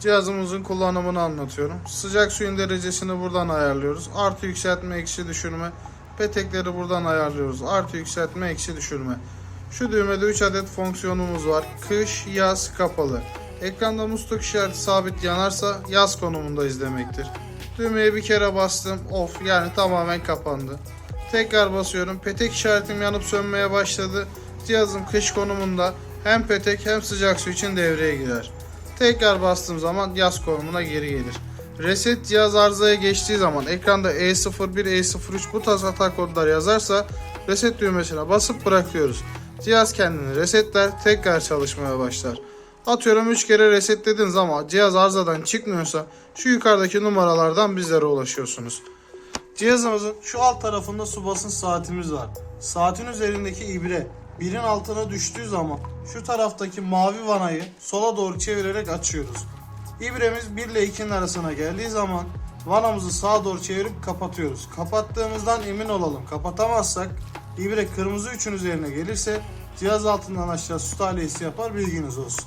Cihazımızın kullanımını anlatıyorum. Sıcak suyun derecesini buradan ayarlıyoruz. Artı yükseltme, eksi düşürme. Petekleri buradan ayarlıyoruz. Artı yükseltme, eksi düşürme. Şu düğmede 3 adet fonksiyonumuz var. Kış, yaz, kapalı. Ekranda musluk işareti sabit yanarsa yaz konumunda izlemektir. Düğmeye bir kere bastım. Off yani tamamen kapandı. Tekrar basıyorum. Petek işaretim yanıp sönmeye başladı. Cihazım kış konumunda hem petek hem sıcak su için devreye girer. Tekrar bastığım zaman yaz konumuna geri gelir. Reset cihaz arızaya geçtiği zaman ekranda E01, E03 bu tarz hata kodlar yazarsa reset düğmesine basıp bırakıyoruz. Cihaz kendini resetler, tekrar çalışmaya başlar. Atıyorum 3 kere resetlediniz ama cihaz arızadan çıkmıyorsa şu yukarıdaki numaralardan bizlere ulaşıyorsunuz. Cihazımızın şu alt tarafında su basınç saatimiz var. Saatin üzerindeki ibre birin altına düştüğü zaman şu taraftaki mavi vanayı sola doğru çevirerek açıyoruz. İbremiz 1 ile 2'nin arasına geldiği zaman vanamızı sağa doğru çevirip kapatıyoruz. Kapattığımızdan emin olalım. Kapatamazsak ibre kırmızı üçün üzerine gelirse cihaz altından aşağı su tahliyesi yapar bilginiz olsun.